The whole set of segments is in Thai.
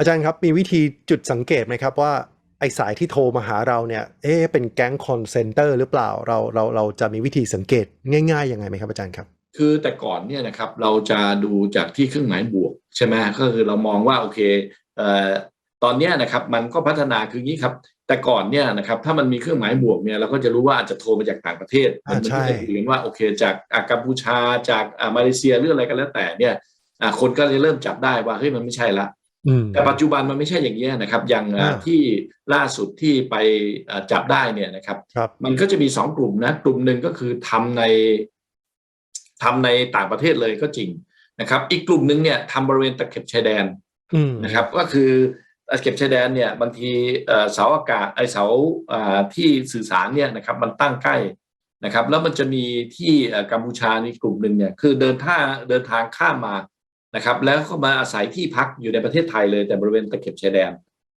อาจารย์ครับ มีวิธีจุดสังเกตไหมครับว่าไอสายที่โทรมาหาเราเนี่ย เอ๊ะเป็นแก๊งคอนเซนเตอร์หรือเปล่า เราเราเราจะมีวิธีสังเกตง่ายๆยังไงไหมครับอาจารย์ครับ คือแต่ก่อนเนี่ยนะครับเราจะดูจากที่เครื่องหมายบวกใช่ไหมก็คือเรามองว่าโอเคเอ่อตอนเนี้ยนะครับมันก็พัฒนาคืองี้ครับ แต่ก่อนเนี่ยนะครับถ้ามันมีเครื่องหมายบวกเนี่ยเราก็จะรู้ว่าอาจจะโทรมาจากต่างประเทศอ่ามัใช่ก็จะคุยกันว่าโอเคจากอะกัมพูชาจากอะมาเลเซียหรืออะไรก็แล้วแต่เนี่ยอะคนก็เลยเริ่มจับได้ว่าเฮ้ยมันไม่ใช่ละอืม แต่ปัจจุบันมันไม่ใช่อย่างนี้ยนะครับ อย่างอะอ่าที่ล่าสุดที่ไปอะจับได้เนี่ยนะครับครับ มันก็จะมีสองกลุ่มนะ กลุ่มหนึ่งก็คือทำในทำในต่างประเทศเลยก็จริงนะครับ อีกกลุ่มหนึ่งเนี่ยทำบริเวณตะเข็บชายแดนอืมนะครับ ก็คือตะเข็บชายแดนเนี่ยบางทีเอ่อเสาอากาศไอเสาอ่าที่สื่อสารเนี่ยนะครับ มันตั้งใกล้นะครับ แล้วมันจะมีที่เอ่อกัมพูชาในกลุ่มหนึ่งเนี่ยคือเดินท่าเดินทางข้ามมา นะครับ แล้วก็มาอาศัยที่พักอยู่ในประเทศไทยเลยแต่บริเวณตะเข็บชายแดน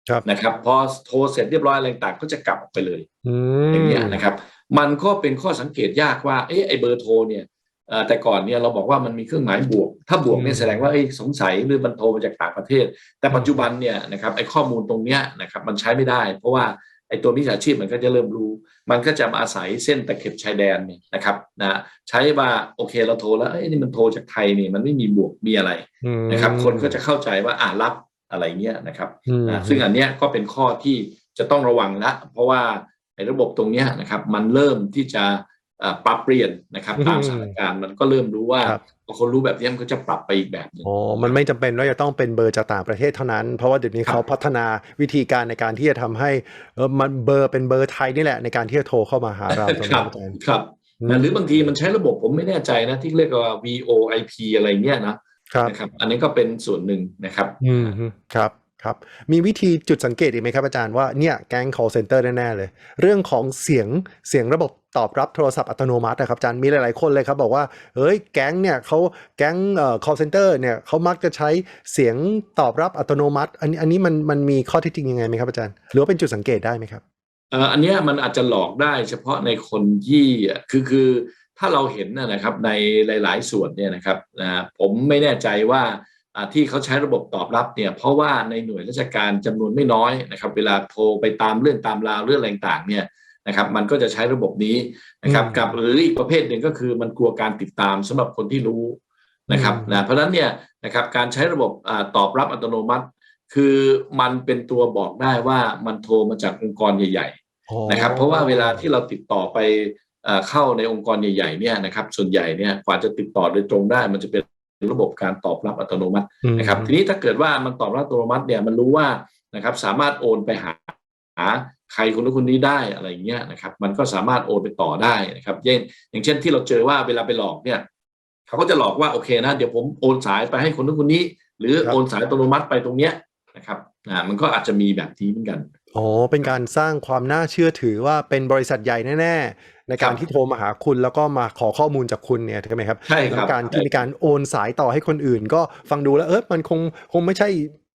ครับนะครับพอโทรเสร็จเรียบร้อยอะไรต่างๆก็จะกลับออกไปเลยอืมอย่างเงี้ยนะครับ มันก็เป็นข้อสังเกตยากว่าเอ๊ะไอเบอร์โทรเนี่ยเอ่อแต่ก่อนเนี่ยเราบอกว่ามันมีเครื่องหมายบวก ถ้าบวกเนี่ยแสดงว่าเอ้ยสงสัยหรือมันโทรมาจากต่างประเทศ แต่ปัจจุบันเนี่ยนะครับไอข้อมูลตรงเนี้ยนะครับมันใช้ไม่ได้ เพราะว่า ไอตัวมิจฉาชีพมันก็จะเริ่มรู้ มันก็จะมาอาศัยเส้นตะเข็บชายแดนเนี่ยนะครับนะใช้ว่าโอเคเราโทรแล้วเอ้ยนี่มันโทรจากไทยนี่มันไม่มีบวกมีอะไรอืมนะครับ คนก็จะเข้าใจว่าอ่ารับอะไรเงี้ยนะครับอืมอ่าซึ่งอันเนี้ยก็เป็นข้อที่จะต้องระวังละเพราะว่าในระบบตรงเนี้ยนะครับ มันเริ่มที่จะอ่า ปรับเปลี่ยนนะครับตามสถานการณ์มันก็เริ่มรู้ว่าครับพอคนรู้แบบนี้มันก็จะปรับไปอีกแบบหนึ่งอ๋อมันไม่จำเป็นว่าจะต้องเป็นเบอร์จากต่างประเทศเท่านั้น เพราะว่าเดี๋ยวนี้ครับเขาพัฒนาวิธีการในการที่จะทำให้เออมันเบอร์เป็นเบอร์ไทยนี่แหละในการที่จะโทรเข้ามาหาเราตรงครันั้บนอาจารย์ครับอืมนะหรือบางทีมันใช้ระบบผมไม่แน่ใจนะที่เรียกว่า VoIP อะไรเงี้ยนะครับนะครับ อันนี้ก็เป็นส่วนหนึ่งนะครับ อืมฮึครับ ครับมีวิธีจุดสังเกตอีกไหมครับอาจารย์ว่าเนี่ยแก๊ง call center แน่ๆเลย เรื่องของเสียงเสียงระบบตอบรับโทรศัพท์อัตโนมัตินะครับอาจารย์มีหลายๆคนเลยครับบอกว่าเฮ้ยแก๊งเนี่ยเขาแก๊งเอ่อ call center เนี่ยเขามักจะใช้เสียงตอบรับอัตโนมัติ อันนี้อันนี้มันมันมีข้อเท็จจริงยังไงไหมครับอาจารย์หรือว่าเป็นจุดสังเกตได้ไหมครับอันนี้มันอาจจะหลอกได้เฉพาะในคนที่คือคือถ้าเราเห็นนะครับในหลาย ๆ ส่วนเนี่ยนะครับนะผมไม่แน่ใจว่า ที่เขาใช้ระบบตอบรับเนี่ยเพราะว่าในหน่วยราชการจำนวนไม่น้อยนะครับ เวลาโทรไปตามเรื่องตามราวเรื่องอะไรต่างๆเนี่ยนะครับ มันก็จะใช้ระบบนี้นะครับอืมกับหรืออีกประเภทหนึ่งก็คือมันกลัวการติดตามสำหรับคนที่รู้นะครับอืมนะเพราะฉะนั้นเนี่ยนะครับการใช้ระบบอาตอบรับอัตโนมัติ คือมันเป็นตัวบอกได้ว่ามันโทรมาจากองค์กรใหญ่ๆอ๋อนะครับ เพราะว่าเวลาที่เราติดต่อไปเอ่อเข้าในองค์กรใหญ่ๆเนี่ยนะครับ ส่วนใหญ่เนี่ยกว่าจะติดต่อโดยตรงได้มันจะเป็น ระบบการตอบรับอัตโนมัติอืมนะครับ ทีนี้ถ้าเกิดว่ามันตอบรับอัตโนมัติเนี่ยมันรู้ว่านะครับสามารถโอนไปหาหาใครคนนู้นคนนี้ได้อะไรอย่างเงี้ยนะครับ มันก็สามารถโอนไปต่อได้นะครับเช่นอย่างเช่นที่เราเจอว่าเวลาไปหลอกเนี่ยเขาก็จะหลอกว่าโอเคนะเดี๋ยวผมโอนสายไปให้คนนู้นคนนี้ หรือครับโอนสายอัตโนมัติไปตรงเนี้ยนะครับอ่ามันก็อาจจะมีแบบนี้เหมือนกัน อ๋อ เป็นการสร้างความน่าเชื่อถือว่าเป็นบริษัทใหญ่แน่ ๆ ในการครับที่โทรมาหาคุณแล้วก็มาขอข้อมูลจากคุณเนี่ยถูกไหมครับ ใช่คแล้รับวการที่มีการโอนสายต่อให้คนอื่น ก็ฟังดูแล้วเออมันคงคงไม่ใช่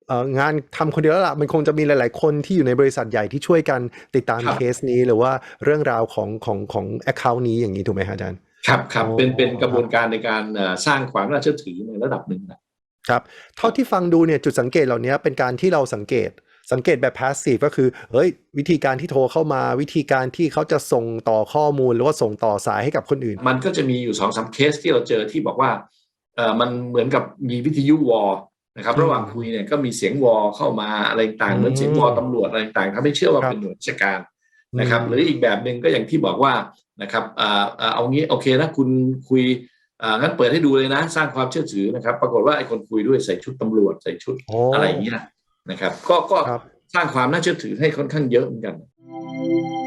เอ่องานทำคนเดียวแล้วล่ะ มันคงจะมีหลาย ๆ คนที่อยู่ในบริษัทใหญ่ที่ช่วยกันติดตามครับเคสนี้หรือว่าเรื่องราวของของของแอคเคาท์นี้อย่างนี้ถูกไหมครับอาจารย์ ครับครับอ๋อเป็นเป็นกระบวนการในการเอ่อสร้างความน่าเชื่อถือในระดับหนึ่งนะ ครับ เท่าที่ฟังดูเนี่ยจุดสังเกตเหล่านี้เป็นการที่เราสังเกต สังเกตแบบพาสซีฟก็คือเฮ้ยวิธีการที่โทรเข้ามาวิธีการที่เขาจะส่งต่อข้อมูลหรือว่าส่งต่อสายให้กับคนอื่น มันก็จะมีอยู่สองสามเคสที่เราเจอที่บอกว่าเออมันเหมือนกับมีวิทยุวอลนะครับอืมระหว่างคุยเนี่ยก็มีเสียงวอลเข้ามาอะไรต่างอืมเหมือนเสียงวอลตำรวจอะไรต่างทำให้เชื่อว่าครับเป็นหน่วยราชการนะครับ หรืออีกแบบหนึ่งก็อย่างที่บอกว่านะครับอ่าอ่าเอางี้โอเคนะคุณคุยอ่างั้นเปิดให้ดูเลยนะ สร้างความเชื่อถือนะครับ ปรากฏว่าไอ้คนคุยด้วยใส่ชุดตำรวจใส่ชุดโอ้อะไรอย่างเงี้ย นะครับ ก็ก็ครับสร้างความน่าเชื่อถือให้ค่อนข้างเยอะเหมือนกันอ